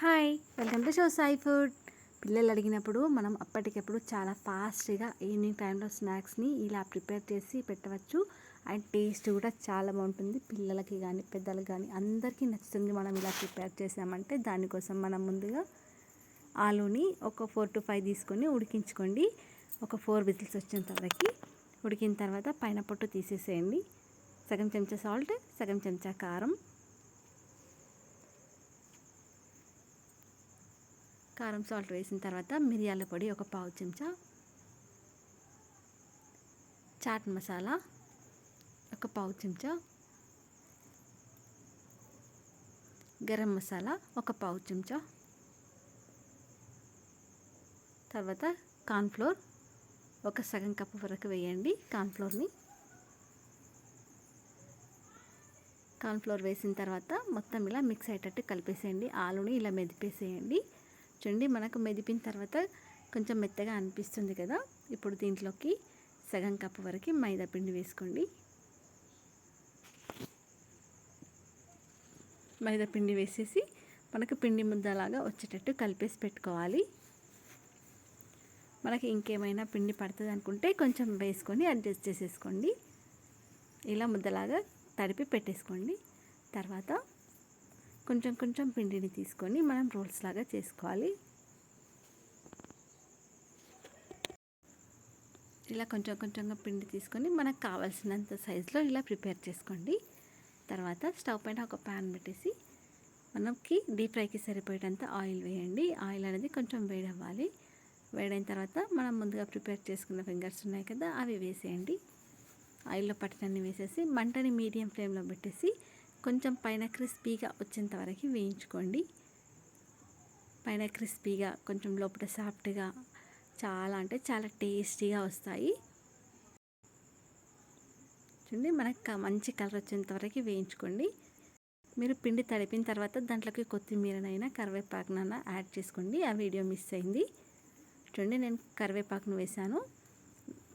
Hi welcome to show Sai food. పిల్లలు అడిగినప్పుడు మనం అప్పటికప్పుడు చాలా ఫాస్ట్గా ఈవినింగ్ టైంలో స్నాక్స్ని ఇలా ప్రిపేర్ చేసి పెట్టవచ్చు. అండ్ టేస్ట్ కూడా చాలా బాగుంటుంది. పిల్లలకి కానీ పెద్దలకి కానీ అందరికీ నచ్చుతుంది మనం ఇలా ప్రిపేర్ చేసామంటే. దానికోసం మనం ముందుగా ఆలూని ఒక ఫోర్ టు ఫైవ్ తీసుకొని ఉడికించుకోండి. ఒక ఫోర్ విజిల్స్ వచ్చేంత వరకు ఉడికిన తర్వాత పైన పొట్టు తీసేసేయండి. సగం చెంచా సాల్ట్ సగం చెంచా కారం కారం సాల్ట్ వేసిన తర్వాత మిరియాల పొడి ఒక పావు చెంచా. చాట్ మసాలా ఒక పావు చెంచా. గరం మసాలా ఒక పావు చెంచా. తర్వాత కార్న్ఫ్లోర్ ఒక సగం కప్పు వరకు వేయండి కార్న్ఫ్లోర్ని. కార్న్ఫ్లోర్ వేసిన తర్వాత మొత్తం ఇలా మిక్స్ అయ్యేటట్టు కలిపేసేయండి. ఆలుని ఇలా మెదిపేసేయండి. చూడండి మనకు మెదిపిన తర్వాత కొంచెం మెత్తగా అనిపిస్తుంది కదా. ఇప్పుడు దీంట్లోకి సగం కప్పు వరకు మైదా పిండి వేసుకోండి. మైదా పిండి వేసేసి మనకు పిండి ముద్దలాగా వచ్చేటట్టు కలిపేసి పెట్టుకోవాలి. మనకి ఇంకేమైనా పిండి పడుతుంది అనుకుంటే కొంచెం వేసుకొని అడ్జస్ట్ చేసేసుకోండి. ఇలా ముద్దలాగా తడిపి పెట్టేసుకోండి. తర్వాత కొంచెం కొంచెం పిండిని తీసుకొని మనం రోల్స్ లాగా చేసుకోవాలి. ఇలా కొంచెం కొంచెంగా పిండి తీసుకొని మనకు కావాల్సినంత సైజులో ఇలా ప్రిపేర్ చేసుకోండి. తర్వాత స్టవ్ పైన ఒక ప్యాన్ పెట్టేసి మనకి డీప్ ఫ్రైకి సరిపోయేటంత ఆయిల్ వేయండి. ఆయిల్ అనేది కొంచెం వేడవ్వాలి. వేడైన తర్వాత మనం ముందుగా ప్రిపేర్ చేసుకున్న ఫింగర్స్ ఉన్నాయి కదా అవి వేసేయండి. ఆయిల్లో పట్టణాన్ని వేసేసి మంటని మీడియం ఫ్లేమ్లో పెట్టేసి కొంచెం పైన క్రిస్పీగా వచ్చేంత వరకు వేయించుకోండి. పైన క్రిస్పీగా కొంచెం లోపల సాఫ్ట్గా చాలా అంటే చాలా టేస్టీగా వస్తాయి. చూడండి మనకు మంచి కలర్ వచ్చేంత వరకు వేయించుకోండి. మీరు పిండి తడిపిన తర్వాత దాంట్లోకి కొత్తిమీరనైనా కరివేపాకునైనా యాడ్ చేసుకోండి. ఆ వీడియో మిస్ అయింది. చూడండి నేను కరివేపాకును వేసాను.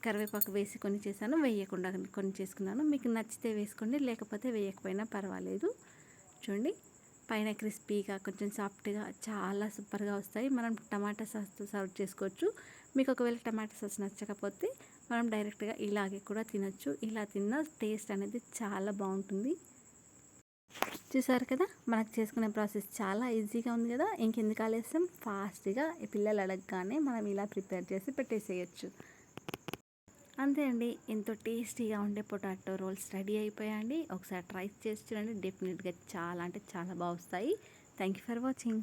కరివేపాకు వేసి కొన్ని చేశాను. వేయకుండా కొన్ని చేసుకున్నాను. మీకు నచ్చితే వేసుకోండి లేకపోతే వేయకపోయినా పర్వాలేదు. చూడండి పైన క్రిస్పీగా కొంచెం సాఫ్ట్గా చాలా సూపర్గా వస్తాయి. మనం టమాటా సాస్తో సర్వ్ చేసుకోవచ్చు. మీకు ఒకవేళ టమాటా సాస్ నచ్చకపోతే మనం డైరెక్ట్గా ఇలాగే కూడా తినచ్చు. ఇలా తిన్న టేస్ట్ అనేది చాలా బాగుంటుంది. చూసారు కదా మనకు చేసుకునే ప్రాసెస్ చాలా ఈజీగా ఉంది కదా. ఇంకెందుకు ఆలస్యం? ఫాస్ట్గా పిల్లలు అడగగానే మనం ఇలా ప్రిపేర్ చేసి పెట్టేసేయచ్చు. అంతే అండి. ఎంతో టేస్టీగా ఉండే పొటాటో రోల్స్ రెడీ అయిపోయాయండి. ఒకసారి ట్రై చేసి చూడండి. డెఫినెట్గా చాలా అంటే చాలా బాగా వస్తాయి. Thank you for watching.